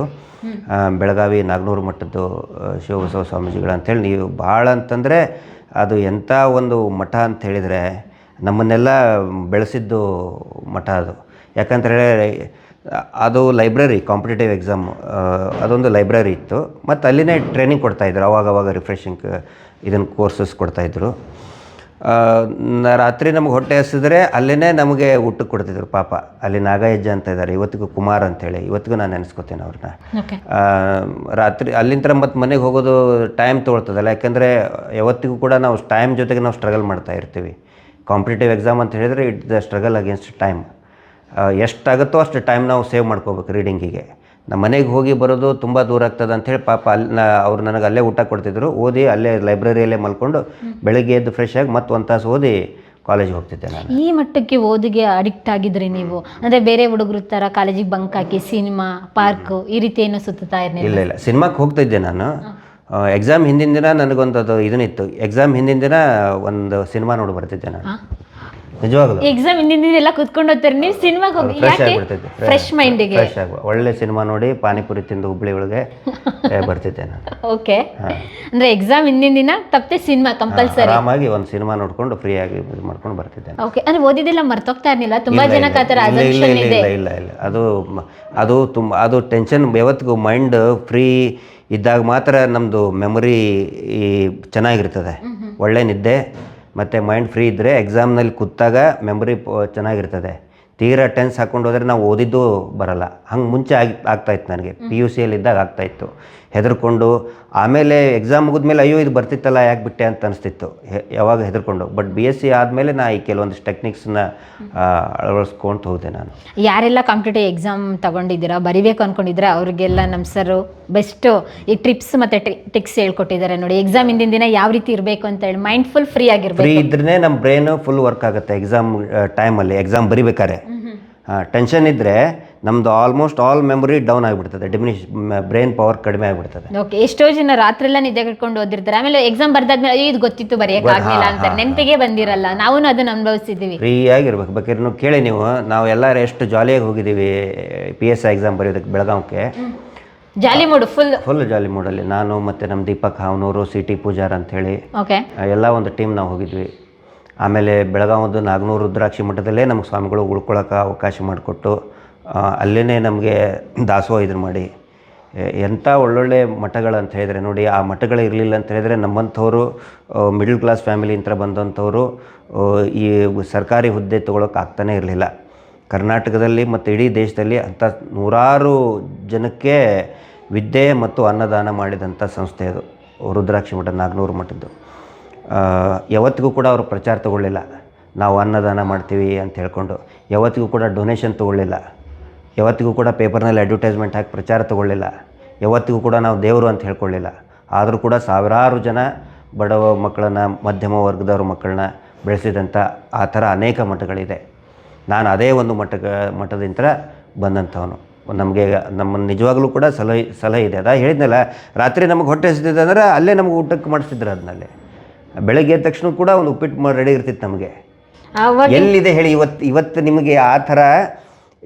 ಆ, ಬೆಳಗಾವಿ ನಾಗ್ನೂರು ಮಠದ್ದು ಆ, ಶಿವಬಸವ ಸ್ವಾಮೀಜಿಗಳು ಅಂತೇಳಿ. ನೀವು ಭಾಳ ಅಂತಂದರೆ ಅದು ಎಂಥ ಒಂದು ಮಠ ಅಂತ ಹೇಳಿದರೆ ನಮ್ಮನ್ನೆಲ್ಲ ಬೆಳೆಸಿದ್ದು ಮಠ ಅದು. ಯಾಕಂತೇಳಿ ಅದು ಲೈಬ್ರರಿ ಕಾಂಪಿಟೇಟಿವ್ ಎಕ್ಸಾಮ್ ಅದೊಂದು ಲೈಬ್ರರಿ ಇತ್ತು. ಮತ್ತು ಅಲ್ಲಿನೇ ಟ್ರೈನಿಂಗ್ ಕೊಡ್ತಾಯಿದ್ರು ಅವಾಗ ಅವಾಗ ರಿಫ್ರೆಶಿಂಗ್ ಇದನ್ನು ಕೋರ್ಸಸ್ ಕೊಡ್ತಾಯಿದ್ರು ರಾತ್ರಿ ನಮಗೆ ಹೊಟ್ಟೆ ಹಸಿದ್ರೆ ಅಲ್ಲೇ ನಮಗೆ ಊಟಕ್ಕೆ ಕೊಡ್ತಿದ್ರು ಪಾಪ. ಅಲ್ಲಿ ನಾಗಯಜ್ಜ ಅಂತ ಇದ್ದಾರೆ ಇವತ್ತಿಗೂ ಕುಮಾರ್ ಅಂತೇಳಿ ಇವತ್ತಿಗೂ ನಾನು ನೆನೆಸ್ಕೊತೇನೆ ಅವ್ರನ್ನ ರಾತ್ರಿ ಅಲ್ಲಿಂದ ಮತ್ತೆ ಮನೆಗೆ ಹೋಗೋದು ಟೈಮ್ ತೊಗೊಳ್ತದಲ್ಲ. ಯಾಕೆಂದರೆ ಯಾವತ್ತಿಗೂ ಕೂಡ ನಾವು ಟೈಮ್ ಜೊತೆಗೆ ನಾವು ಸ್ಟ್ರಗಲ್ ಮಾಡ್ತಾ ಇರ್ತೀವಿ. ಕಾಂಪಿಟೇಟಿವ್ ಎಕ್ಸಾಮ್ ಅಂತ ಹೇಳಿದರೆ it the struggle against time ಎಷ್ಟಾಗುತ್ತೋ ಅಷ್ಟು ಟೈಮ್ ನಾವು ಸೇವ್ ಮಾಡ್ಕೋಬೇಕು ರೀಡಿಂಗಿಗೆ ನಮ್ಮ ಮನೆಗೆ ಹೋಗಿ ಬರೋದು ತುಂಬ ದೂರ ಆಗ್ತದೆ ಅಂಥೇಳಿ ಪಾಪ ಅಲ್ಲಿ ನಾ ಅವ್ರು ನನಗೆ ಅಲ್ಲೇ ಊಟ ಕೊಡ್ತಿದ್ರು. ಓದಿ ಅಲ್ಲೇ ಲೈಬ್ರರಿಯಲ್ಲೇ ಮಲ್ಕೊಂಡು ಬೆಳಗ್ಗೆ ಎದ್ದು ಫ್ರೆಶ್ ಆಗಿ ಮತ್ತೆ ಒಂದು ತಾಸು ಓದಿ ಕಾಲೇಜ್ಗೆ ಹೋಗ್ತಿದ್ದೆ ನಾನು. ಈ ಮಟ್ಟಕ್ಕೆ ಓದಿಗೆ ಅಡಿಕ್ಟ್ ಆಗಿದ್ರಿ ನೀವು? ಅಂದ್ರೆ ಬೇರೆ ಹುಡುಗರು ಥರ ಕಾಲೇಜಿಗೆ ಬಂಕ್ ಹಾಕಿ ಸಿನಿಮಾ ಪಾರ್ಕ್ ಈ ರೀತಿ ಏನೋ ಸುತ್ತಾ ಇರ್ಲಿಲ್ಲ? ಇಲ್ಲ ಇಲ್ಲ. ಸಿನಿಮಾಕ್ಕೆ ಹೋಗ್ತಿದ್ದೆ ನಾನು. ಎಕ್ಸಾಮ್ ಹಿಂದಿನ ದಿನ ನನಗೊಂದು ಅದು ಇದನ್ನಿತ್ತು. ಎಕ್ಸಾಮ್ ಹಿಂದಿನ ದಿನ ಒಂದು ಸಿನಿಮಾ ನೋಡಿ ಬರ್ತಿದ್ದೆ ನಾನು. ನಿಜವಾಗ್ಲು? ಎಕ್ಸಾಮ್ ಹಿಂದಿನ ದಿನ ಎಲ್ಲ ಕುತ್ಕೊಂಡು ಹೋಗ್ತಾರೆ ನೀವು ಸಿನಿಮಾಗೆ ಹೋಗಿ ಫ್ರೆಶ್ ಯಾಕೆ ಆಗಿಬಿಡ್ತೈತೆ. ಫ್ರೆಶ್ ಮೈಂಡಿಗೆ ಫ್ರೆಶ್ ಆಗಿ ಒಳ್ಳೆ ಸಿನಿಮಾ ನೋಡಿ ಪಾನಿಪುರಿ ತಿಂದು ಹುಬ್ಳಿ ಒಳಗೆ ಏ, ಬರ್ತಿದ್ದೆ ನಾನು. ಓಕೆ ಅಂದ್ರೆ ಎಕ್ಸಾಮ್ ಹಿಂದಿನ ದಿನ ತಪ್ಪದೆ ಸಿನಿಮಾ ಕಂಪಲ್ಸರಿ ಆರಾಮಾಗಿ ಒಂದು ಸಿನಿಮಾ ನೋಡ್ಕೊಂಡು ಫ್ರೀ ಆಗಿ ಇದು ಮಾಡ್ಕೊಂಡು ಬರ್ತಿದ್ದೆ ನಾನು. ಓಕೆ ಅಂದ್ರೆ ಓದಿದ್ದೆಲ್ಲ ಮರ್ತೋಗ್ತಾ ಇರ್ಲಿಲ್ಲ? ತುಂಬಾ ಇಲ್ಲ, ಜನಕ್ಕೆ ಆತರ ಇಲ್ಲ, ಇಲ್ಲ, assumption ಇಲ್ಲ, ಇದೆ. ಇಲ್ಲ ಇಲ್ಲ. ಇಲ್ಲ ಅದು ಮ- ಅದು ತುಂಬ ಅದು ಟೆನ್ಷನ್ ಯಾವತ್ತಿಗೂ ಮೈಂಡ್ ಫ್ರೀ ಇದ್ದಾಗ ಮಾತ್ರ ನಮ್ಮದು ಮೆಮೊರಿ ಈ ಚೆನ್ನಾಗಿರ್ತದೆ. ಒಳ್ಳೆ ನಿದ್ದೆ ಮತ್ತು ಮೈಂಡ್ ಫ್ರೀ ಇದ್ದರೆ ಎಕ್ಸಾಮ್ನಲ್ಲಿ ಕೂತಾಗ ಮೆಮೊರಿ ಚೆನ್ನಾಗಿರ್ತದೆ. ತೀರಾ ಟೆನ್ಸ್ ಹಾಕೊಂಡು ಹೋದರೆ ನಾವು ಓದಿದ್ದು ಬರಲ್ಲ. ಹಂಗೆ ಮುಂಚೆ ಆಗಿ ಆಗ್ತಾಯಿತ್ತು ನನಗೆ. ಪಿ ಯು ಸಿಯಲ್ಲಿದ್ದಾಗ ಆಗ್ತಾಯಿತ್ತು ಹೆದರ್ಕೊಂಡು ಆಮೇಲೆ ಎಕ್ಸಾಮ್ ಮುಗಿದ್ಮೇಲೆ ಅಯ್ಯೋ ಇದು ಬರ್ತಿತ್ತಲ್ಲ ಯಾಕೆ ಬಿಟ್ಟೆ ಅಂತ ಅನಿಸ್ತಿತ್ತು. ಯಾವಾಗ ಹೆದರ್ಕೊಂಡು. ಬಟ್ ಬಿ ಎಸ್ ಸಿ ಆದಮೇಲೆ ನಾ ಈ ಕೆಲವೊಂದಿಷ್ಟು ಟೆಕ್ನಿಕ್ಸ್ನ ಅಳವಡಿಸ್ಕೊಂತ ಹೋದೆ ನಾನು. ಯಾರೆಲ್ಲ ಕಾಂಪಿಟೇಟಿವ್ ಎಕ್ಸಾಮ್ ತಗೊಂಡಿದ್ದೀರಾ ಬರಿಬೇಕು ಅಂದ್ಕೊಂಡಿದ್ರೆ ಅವ್ರಿಗೆಲ್ಲ ನಮ್ಮ ಸರ್ ಬೆಸ್ಟು ಈ ಟ್ರಿಪ್ಸ್ ಮತ್ತೆ ಟಿಕ್ಸ್ ಹೇಳ್ಕೊಟ್ಟಿದ್ದಾರೆ ನೋಡಿ. ಎಕ್ಸಾಮ್ ಹಿಂದಿನ ದಿನ ಯಾವ ರೀತಿ ಇರಬೇಕು ಅಂತ ಹೇಳಿ ಮೈಂಡ್ ಫುಲ್ ಫ್ರೀ ಆಗಿರ್ಬೇಕು. ಫ್ರೀ ಇದ್ರೆ ನಮ್ಮ ಬ್ರೈನು ಫುಲ್ ವರ್ಕ್ ಆಗುತ್ತೆ ಎಕ್ಸಾಮ್ ಟೈಮಲ್ಲಿ ಎಕ್ಸಾಮ್ ಬರಿಬೇಕಾರೆ ಟೆನ್ಷನ್ ಇದ್ದರೆ ನಮ್ಮದು ಆಲ್ಮೋಸ್ಟ್ ಆಲ್ ಮೆಮೊರಿ ಡೌನ್ ಆಗಿಬಿಡ್ತದೆ. ಡಿಮಿನಿಷ್ ಬ್ರೈನ್ ಪವರ್ ಕಡಿಮೆ ಆಗಿಬಿಡ್ತದೆ. ಓಕೆ ಎಷ್ಟೋ ಜನ ರಾತ್ರಿ ಎಲ್ಲ ನಿದ್ದೆ ಕಟ್ಕೊಂಡು ಓದಿರ್ತಾರೆ. ಆಮೇಲೆ ಎಕ್ಸಾಮ್ ಬರ್ದಾದ್ಮೇಲೆ ಅಯ್ಯೋ ಇದು ಗೊತ್ತಿತ್ತು ಬರೆಯಕ್ಕೆ ಆಗಲಿಲ್ಲ ಅಂತ ನೆನಪಿಗೆ ಬಂದಿರಲ್ಲ. ನಾವು ಅದನ್ನ ಫ್ರೀ ಫ್ರೀಯಾಗಿರ್ಬೇಕು ಬೇಕಾದ್ರೆ ನೀವು ಕೇಳಿ ನೀವು ನಾವು ಎಲ್ಲರೂ ಎಷ್ಟು ಜಾಲಿಯಾಗಿ ಹೋಗಿದ್ದೀವಿ ಪಿ ಎಸ್ ಐ ಎಕ್ಸಾಮ್ ಬರೆಯೋದಕ್ಕೆ ಬೆಳಗಾವಕ್ಕೆ jolly mood full full jolly ಮೂಡಲ್ಲಿ ನಾನು ಮತ್ತೆ ನಮ್ಮ ದೀಪಕ್ ಹಾವನೂರು ಸಿ ಟಿ ಪೂಜಾರ್ ಹೇಳಿ ಓಕೆ ಎಲ್ಲ ಒಂದು ಟೀಮ್ ನಾವು ಹೋಗಿದ್ವಿ. ಆಮೇಲೆ ಬೆಳಗಾವದ ನಾಗನೂರು ರುದ್ರಾಕ್ಷಿ ಮಠದಲ್ಲೇ ನಮಗೆ ಸ್ವಾಮಿಗಳು ಉಳ್ಕೊಳ್ಳೋಕೆ ಅವಕಾಶ ಮಾಡಿಕೊಟ್ಟು ಅಲ್ಲೇ ನಮಗೆ ದಾಸೋಹ ಇದ್ರ ಮಾಡಿ ಎಂಥ ಒಳ್ಳೊಳ್ಳೆ ಮಠಗಳು ಅಂತ ಹೇಳಿದರೆ, ನೋಡಿ ಆ ಮಠಗಳು ಇರಲಿಲ್ಲ ಅಂತ ಹೇಳಿದರೆ ನಮ್ಮಂಥವರು ಮಿಡಲ್ ಕ್ಲಾಸ್ ಫ್ಯಾಮಿಲಿ ಬಂದಂಥವ್ರು ಬಂದಂಥವರು ಈ ಸರ್ಕಾರಿ ಹುದ್ದೆ ತೊಗೊಳಕ್ಕೆ ಆಗ್ತಾನೇ ಇರಲಿಲ್ಲ. ಕರ್ನಾಟಕದಲ್ಲಿ ಮತ್ತು ಇಡೀ ದೇಶದಲ್ಲಿ ಅಂಥ ನೂರಾರು ಜನಕ್ಕೆ ವಿದ್ಯೆ ಮತ್ತು ಅನ್ನದಾನ ಮಾಡಿದಂಥ ಸಂಸ್ಥೆ ಅದು, ರುದ್ರಾಕ್ಷಿ ಮಠ, ನಾಗನೂರು ಮಠದ್ದು. ಯಾವತ್ತಿಗೂ ಕೂಡ ಅವರು ಪ್ರಚಾರ ತಗೊಳ್ಳಿಲ್ಲ. ನಾವು ಅನ್ನದಾನ ಮಾಡ್ತೀವಿ ಅಂತ ಹೇಳ್ಕೊಂಡು, ಯಾವತ್ತಿಗೂ ಕೂಡ ಡೊನೇಷನ್ ತೊಗೊಳ್ಳಿಲ್ಲ. ಯಾವತ್ತಿಗೂ ಕೂಡ ಪೇಪರ್ನಲ್ಲಿ ಅಡ್ವರ್ಟೈಸ್ಮೆಂಟ್ ಹಾಕಿ ಪ್ರಚಾರ ತಗೊಳ್ಳಿಲ್ಲ. ಯಾವತ್ತಿಗೂ ಕೂಡ ನಾವು ದೇವರು ಅಂತ ಹೇಳ್ಕೊಳ್ಳಿಲ್ಲ. ಆದರೂ ಕೂಡ ಸಾವಿರಾರು ಜನ ಬಡವ ಮಕ್ಕಳನ್ನ ಮಧ್ಯಮ ವರ್ಗದವ್ರ ಮಕ್ಕಳನ್ನ ಬೆಳೆಸಿದಂಥ ಆ ಥರ ಅನೇಕ ಮಠಗಳಿದೆ. ನಾನು ಅದೇ ಒಂದು ಮಠಕ್ಕೆ ಮಠದಿಂದ ಬಂದಂಥವನು. ನಮಗೆ ನಮ್ಮ ನಿಜವಾಗಲೂ ಕೂಡ ಸಲಹೆ ಸಲಹೆ ಇದೆ. ಅದ ಹೇಳಿದ್ನಲ್ಲ ರಾತ್ರಿ ನಮಗೆ ಹೊಟ್ಟೆ ಹಸಿದಿದೆ ಅಂದರೆ ಅಲ್ಲೇ ನಮಗೆ ಊಟಕ್ಕೆ ಮಾಡಿಸ್ತಿದ್ರು ಅದನ್ನಲ್ಲಿ ಬೆಳಗ್ಗೆ ಎದ್ದ ತಕ್ಷಣ ಕೂಡ ಒಂದು ಉಪ್ಪಿಟ್ಟು ರೆಡಿ ಇರ್ತಿತ್ತು ನಮಗೆ. ಎಲ್ಲಿದೆ ಹೇಳಿ ಇವತ್ತು ಇವತ್ತು ನಿಮಗೆ ಆ ಥರ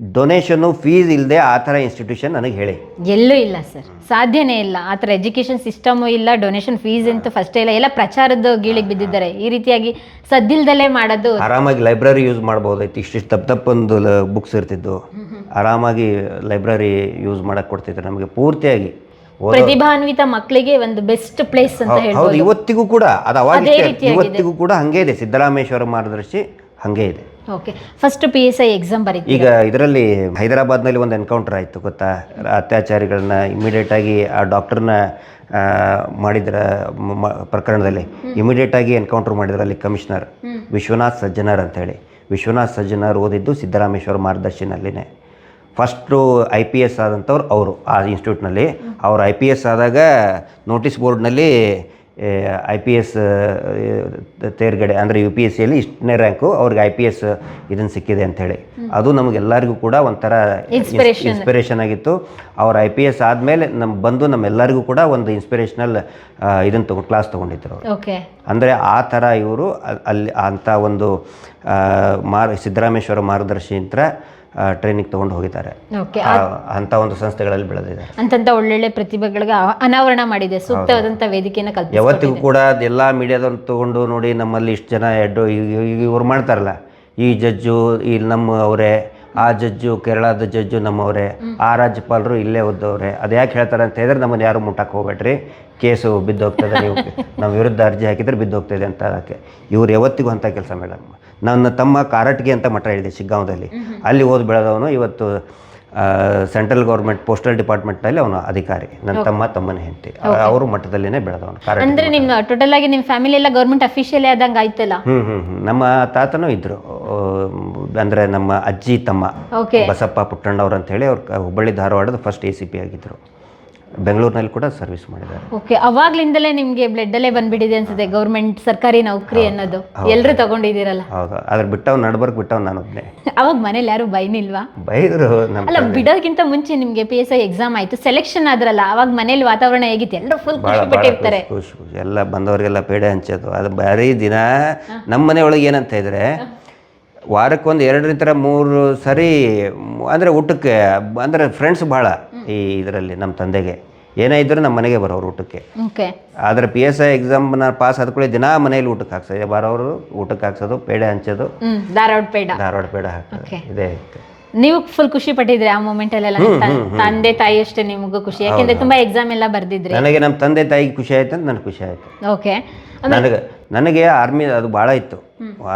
ಡೊನೇಷನ್ನು ಫೀಸ್ ಇಲ್ಲದೆ ಆ ಥರ ಇನ್ಸ್ಟಿಟ್ಯೂಷನ್ ನನಗೆ ಹೇಳಿ. ಎಲ್ಲೂ ಇಲ್ಲ ಸರ್. ಸಾಧ್ಯನೇ ಇಲ್ಲ. ಆ ಥರ ಎಜುಕೇಶನ್ ಸಿಸ್ಟಮು ಇಲ್ಲ ಡೊನೇಷನ್ ಫೀಸ್ ಅಂತೂ ಫಸ್ಟೇ ಇಲ್ಲ ಎಲ್ಲ ಪ್ರಚಾರದ ಗೀಳಿಗೆ ಬಿದ್ದಿದ್ದಾರೆ. ಈ ರೀತಿಯಾಗಿ ಸದ್ದಿಲ್ದಲ್ಲೇ ಮಾಡೋದು ಆರಾಮಾಗಿ ಲೈಬ್ರರಿ ಯೂಸ್ ಮಾಡ್ಬೋದಾಯ್ತು. ಇಷ್ಟಿಷ್ಟು ತಪ್ಪು ತಪ್ಪೊಂದು ಬುಕ್ಸ್ ಇರ್ತಿದ್ದು ಆರಾಮಾಗಿ ಲೈಬ್ರರಿ ಯೂಸ್ ಮಾಡಕ್ಕೆ ಕೊಡ್ತಿದ್ರು ನಮಗೆ ಪೂರ್ತಿಯಾಗಿ. ಓದೋ- ಪ್ರತಿಭಾನ್ವಿತ ಮಕ್ಕಳಿಗೆ ಒಂದು ಬೆಸ್ಟ್ ಪ್ಲೇಸ್ ಅಂತ ಹೌದು, ಹೌದು. ಇವತ್ತಿಗೂ ಕೂಡ ಅದು ಅವಾಗ ಅದೇ ರೀತಿಯಾಗಿದೆ. ಇವತ್ತಿಗೂ ಕೂಡ ಹಂಗೆ ಇದೆ. ಸಿದ್ದರಾಮೇಶ್ವರ ಮಾರ್ಗದರ್ಶಿ ಹಂಗೆ ಇದೆ. Okay first P S I exam ಬರೀ ಈಗ ಇದರಲ್ಲಿ ಹೈದರಾಬಾದ್ನಲ್ಲಿ ಒಂದು ಎನ್ಕೌಂಟರ್ ಆಯಿತು ಗೊತ್ತಾ? ಅತ್ಯಾಚಾರಿಗಳನ್ನ ಇಮಿಡಿಯೇಟ್ ಆಗಿ ಆ ಡಾಕ್ಟರ್ನ ಮಾಡಿದ್ರ ಪ್ರಕರಣದಲ್ಲಿ ಇಮಿಡಿಯೇಟ್ ಆಗಿ ಎನ್ಕೌಂಟರ್ ಮಾಡಿದ್ರು ಅಲ್ಲಿ ಕಮಿಷನರ್ ವಿಶ್ವನಾಥ್ ಸಜ್ಜನರ್ ಅಂತೇಳಿ. ವಿಶ್ವನಾಥ್ ಸಜ್ಜನರ್ ಓದಿದ್ದು ಸಿದ್ದರಾಮೇಶ್ವರ ಮಾರ್ಗದರ್ಶಿನಲ್ಲಿನೇ. ಫಸ್ಟು ಐ ಪಿ ಎಸ್ ಆದಂಥವ್ರು ಅವರು ಆ ಇನ್ಸ್ಟಿಟ್ಯೂಟ್ನಲ್ಲಿ ಅವ್ರು ಐ ಪಿ ಎಸ್ ಆದಾಗ ನೋಟಿಸ್ ಬೋರ್ಡ್ನಲ್ಲಿ ಐ ಪಿ ಎಸ್ ತೇರ್ಗಡೆ ಅಂದರೆ ಯು ಪಿ ಎಸ್ ಸಿಯಲ್ಲಿ ಇಷ್ಟನೇ ರ್ಯಾಂಕು ಅವ್ರಿಗೆ ಐ ಪಿ ಎಸ್ ಇದನ್ನು ಸಿಕ್ಕಿದೆ ಅಂಥೇಳಿ ಅದು ನಮಗೆಲ್ಲರಿಗೂ ಕೂಡ ಒಂಥರ. ಇನ್ಸ್ಪಿರೇಷನ್ ಆಗಿತ್ತು. ಅವ್ರ ಐ ಪಿ ಎಸ್ ಆದಮೇಲೆ ನಮ್ಮ ಬಂದು ನಮ್ಮೆಲ್ಲರಿಗೂ ಕೂಡ ಒಂದು ಇನ್ಸ್ಪಿರೇಷನಲ್ ಇದನ್ನು ತಗೊಂಡು ಕ್ಲಾಸ್ ತೊಗೊಂಡಿದ್ರು ಅಂದರೆ ಆ ಥರ ಇವರು ಅಲ್ಲಿ ಅಂಥ ಒಂದು ಮಾರ್ ಸಿದ್ದರಾಮೇಶ್ವರ ಮಾರ್ಗದರ್ಶಿ ಅಂತ ಟ್ರೈನಿಂಗ್ ತಗೊಂಡು ಹೋಗಿದ್ದಾರೆ. ಅಂತ ಒಂದು ಸಂಸ್ಥೆಗಳಲ್ಲಿ ಬೆಳೆದಿದ್ದಾರೆ ಅಂತಂತ ಒಳ್ಳೊಳ್ಳೆ ಪ್ರತಿಭೆಗಳಿಗೆ ಅನಾವರಣ ಮಾಡಿದೆ ಸೂಕ್ತವಾದಂಥ ವೇದಿಕೆಯನ್ನು ಕಲ್ಪಿಸಿ ಯಾವತ್ತಿಗೂ ಕೂಡ ಅದೆಲ್ಲ ಮೀಡಿಯಾದವ್ರು ತಗೊಂಡು ನೋಡಿ ನಮ್ಮಲ್ಲಿ ಇಷ್ಟು ಜನ ಎಡ್ಡು ಇವ್ರು ಮಾಡ್ತಾರಲ್ಲ ಈ ಜಜ್ಜು ಈ ನಮ್ಮ ಅವರೇ ಆ ಜಜ್ಜು ಕೇರಳದ ಜಜ್ಜು ನಮ್ಮವರೇ ಆ ರಾಜ್ಯಪಾಲರು ಇಲ್ಲೇ ಓದವ್ರೆ ಅದು ಯಾಕೆ ಹೇಳ್ತಾರೆ ಅಂತ ಹೇಳಿದ್ರೆ ನಮ್ಮನ್ನು ಯಾರು ಮುಟ್ಟಕ್ಕೆ ಹೋಗ್ಬೇಡ್ರಿ. ಕೇಸು ಬಿದ್ದೋಗ್ತದೆ ನೀವು ನಮ್ಮ ವಿರುದ್ಧ ಅರ್ಜಿ ಹಾಕಿದ್ರೆ ಬಿದ್ದೋಗ್ತದೆ ಅಂತ ಅದಕ್ಕೆ. ಇವ್ರು ಯಾವತ್ತಿಗೂ ಅಂತ ಕೆಲಸ ಮೇಡಮ್ ನನ್ನ ತಮ್ಮ ಕಾರಟ್ಗೆ ಅಂತ ಮಠ ಹೇಳಿದೆ ಶಿಗ್ಗಾಂವದಲ್ಲಿ. ಅಲ್ಲಿ ಓದಿ ಬೆಳೆದವನು ಇವತ್ತು ಸೆಂಟ್ರಲ್ ಗೌರ್ಮೆಂಟ್ ಪೋಸ್ಟಲ್ ಡಿಪಾರ್ಟ್ಮೆಂಟ್ನಲ್ಲಿ ಅವನು ಅಧಿಕಾರಿ. ನನ್ನ ತಮ್ಮ ತಮ್ಮನ ಹೆಂಡತಿ. ಅವರು ಮಠದಲ್ಲೇ ಬೆಳೆದವನು ಅಂದ್ರೆ ನಿಮ್ಮ ಟೋಟಲ್ ಆಗಿ ನಿಮ್ಮ ಫ್ಯಾಮಿಲಿ ಎಲ್ಲ ಗೌರ್ಮೆಂಟ್ ಅಫಿಷಿಯಲ್ ಆದಂಗೆ ಆಯ್ತಲ್ಲ? ಹ್ಞೂ ಹ್ಞೂ ನಮ್ಮ ತಾತನೂ ಇದ್ರು. ಅಂದ್ರೆ ನಮ್ಮ ಅಜ್ಜಿ ತಮ್ಮ ಬಸಪ್ಪ ಪುಟ್ಟಣ್ಣವ್ರು ಅಂತೇಳಿ ಅವ್ರು ಕ- ಹುಬ್ಬಳ್ಳಿ ಧಾರವಾಡದ ಫಸ್ಟ್ ಎ ಸಿ ಪಿ ಆಗಿದ್ದರು ಬೆಂಗಳೂರಿನಲ್ಲಿ ಕೂಡ ಸರ್ವಿಸ್ ಮಾಡಿದ್ದಾರೆ. ಓಕೆ ಅವಾಗ್ಲಿಂದಲೇ ನಿಮಗೆ ಬ್ಲಡ್ ಅಲ್ಲೇ ಬಂದ್ಬಿಟ್ಟಿದೆ ಅನ್ಸುತ್ತೆ ಗೌರ್ಮೆಂಟ್ ಸರ್ಕಾರಿ ನೌಕರಿ ಅನ್ನೋದು. ಎಲ್ಲರೂ ತಗೊಂಡಿದ್ದೀರಲ್ಲ? ಹೌದು ಅದ್ರ ಬಿಟ್ಟವ್ ನಡ್ಬರ್ಗ್ ಬಿಟ್ಟವ್ ನಾನು ಒಬ್ಬನೇ ಅವಾಗ ಮನೇಲಿ ಯಾರು ಬೈನಿಲ್ವಾ? ಬೈದ್ರು ನಮ್ಮ ಅಲ್ಲ ಬಿಡೋದಕ್ಕಿಂತ ಮುಂಚೆ ನಿಮಗೆ ಪಿ ಎಸ್ ಐ ಎಕ್ಸಾಮ್ ಆಯ್ತು ಸೆಲೆಕ್ಷನ್ ಆದ್ರಲ್ಲ ಅವಾಗ ಮನೇಲಿ ವಾತಾವರಣ ಹೇಗಿತ್ತು? ಎಲ್ಲರೂ ಫುಲ್ ಖುಷಿ ಪಟ್ಟಿರ್ತಾರೆ ಖುಷಿ ಖುಷಿ. ಎಲ್ಲ ಬಂದವರಿಗೆಲ್ಲ ಪೇಡೆ ಹಂಚೋದು. ಅದು ಬರೀ ದಿನ ನಮ್ಮ ಮನೆಯೊಳಗೆ ಏನಂತ ಇದ್ರೆ ವಾರಕ್ಕೆ ಒಂದು ಎರಡರಿಂದ ಮೂರು ಸರಿ ಅಂದರೆ ಊಟಕ್ಕೆ ಅಂದರೆ ಫ್ರೆಂಡ್ಸ್ ಭಾಳ ಈ ಇದರಲ್ಲಿ ನಮ್ಮ ತಂದೆಗೆ. ಏನೇ ಇದ್ದರೂ ನಮ್ಮ ಮನೆಗೆ ಬರೋರು ಊಟಕ್ಕೆ. ಓಕೆ ಆದರೆ ಪಿ ಎಸ್ ಐ ಎಕ್ಸಾಮ್ನ ಪಾಸ್ ಆದ್ಕೊಳ್ಳಿ ದಿನಾ ಮನೇಲಿ ಊಟಕ್ಕೆ ಹಾಕ್ಸೋದು. ಬರೋರು ಊಟಕ್ಕೆ ಹಾಕ್ಸೋದು ಪೇಡೆ ಹಂಚೋದು. ಧಾರವಾಡ ಪೇಡ. ಧಾರವಾಡ ಪೇಡ ಹಾಕೋದು ಇದೇ ನೀವು ಫುಲ್ ಖುಷಿ ಪಟ್ಟಿದ್ರಿ ಆ ಮೂಮೆಂಟ್ ಅಲ್ಲೆಲ್ಲ? ತಂದೆ ತಾಯಿ ಅಷ್ಟೇ ನಿಮಗೆ ಖುಷಿ. ಯಾಕೆಂದ್ರೆ ತುಂಬಾ ಎಕ್ಸಾಮ್ ಎಲ್ಲ ಬರ್ದಿದ್ರಿ. ನನಗೆ ನಮ್ಮ ತಂದೆ ತಾಯಿಗೆ ಖುಷಿ ಆಯ್ತು ಅಂತ ನನಗೆ ಖುಷಿ ಆಯ್ತು. ಓಕೆ ನನಗೆ ನನಗೆ ಆರ್ಮಿ ಅದು ಭಾಳ ಇತ್ತು.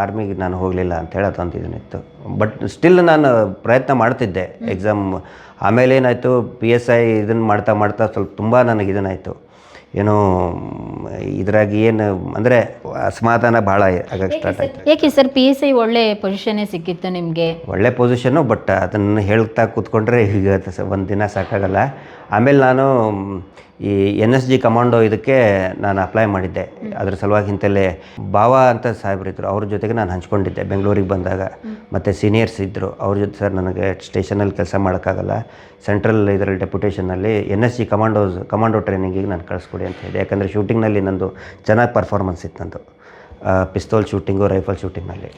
ಆರ್ಮಿಗೆ ನಾನು ಹೋಗಲಿಲ್ಲ ಅಂತ ಹೇಳಿ ಒಂದು ಇದನ್ನಿತ್ತು ಬಟ್ ಸ್ಟಿಲ್ ನಾನು ಪ್ರಯತ್ನ ಮಾಡ್ತಿದ್ದೆ ಎಕ್ಸಾಮ್ ಆಮೇಲೆ ಏನಾಯಿತು ಪಿ ಎಸ್ ಐ ಇದನ್ನು ಮಾಡ್ತಾ ಮಾಡ್ತಾ ಸ್ವಲ್ಪ ತುಂಬ ನನಗೆ ಇದನ್ನಾಯಿತು ಏನು ಇದ್ರಾಗ ಏನು ಅಂದರೆ ಅಸಮಾಧಾನ ಭಾಳ ಆಗಕ್ಕೆ ಸ್ಟಾರ್ಟ್ ಆಯಿತು. ಏಕೆ ಸರ್ ಪಿ ಎಸ್ ಐ ಒಳ್ಳೆ ಪೊಸಿಷನ್ ಸಿಕ್ಕಿತ್ತು ನಿಮಗೆ? ಒಳ್ಳೆ ಪೊಸಿಷನ್ನು ಬಟ್ ಅದನ್ನು ಹೇಳ್ತಾ ಕೂತ್ಕೊಂಡ್ರೆ ಈಗ ಒಂದು ದಿನ ಸಾಕಾಗಲ್ಲ. ಆಮೇಲೆ ನಾನು ಈ ಎನ್ ಎಸ್ ಜಿ ಕಮಾಂಡೋ ಇದಕ್ಕೆ ನಾನು ಅಪ್ಲೈ ಮಾಡಿದ್ದೆ. ಅದ್ರ ಸಲುವಾಗಿ ಇಂತಲ್ಲೇ ಭಾವ ಅಂತ ಸಾಹೇಬ್ರಿದ್ರು ಅವ್ರ ಜೊತೆಗೆ ನಾನು ಹಂಚ್ಕೊಂಡಿದ್ದೆ. ಬೆಂಗಳೂರಿಗೆ ಬಂದಾಗ ಮತ್ತು ಸೀನಿಯರ್ಸ್ ಇದ್ದರು ಅವ್ರ ಜೊತೆ ಸರ್ ನನಗೆ ಸ್ಟೇಷನಲ್ಲಿ ಕೆಲಸ ಮಾಡೋಕ್ಕಾಗಲ್ಲ. ಸೆಂಟ್ರಲ್ ಇದರಲ್ಲಿ ಡೆಪ್ಯುಟೇಷನಲ್ಲಿ N S G commandos, commando ಟ್ರೈನಿಂಗಿಗೆ ನಾನು ಕಳಿಸ್ಕೊಡಿ ಅಂತ ಹೇಳಿದೆ. ಯಾಕಂದರೆ ಶೂಟಿಂಗ್ನಲ್ಲಿ ನಂದು ಚೆನ್ನಾಗಿ ಪರ್ಫಾರ್ಮೆನ್ಸ್ ಇತ್ತು ನಂದು. ಪಿಸ್ತೋಲ್ ಶೂಟಿಂಗು ರೈಫಲ್ ಶೂಟಿಂಗ್ನಲ್ಲಿ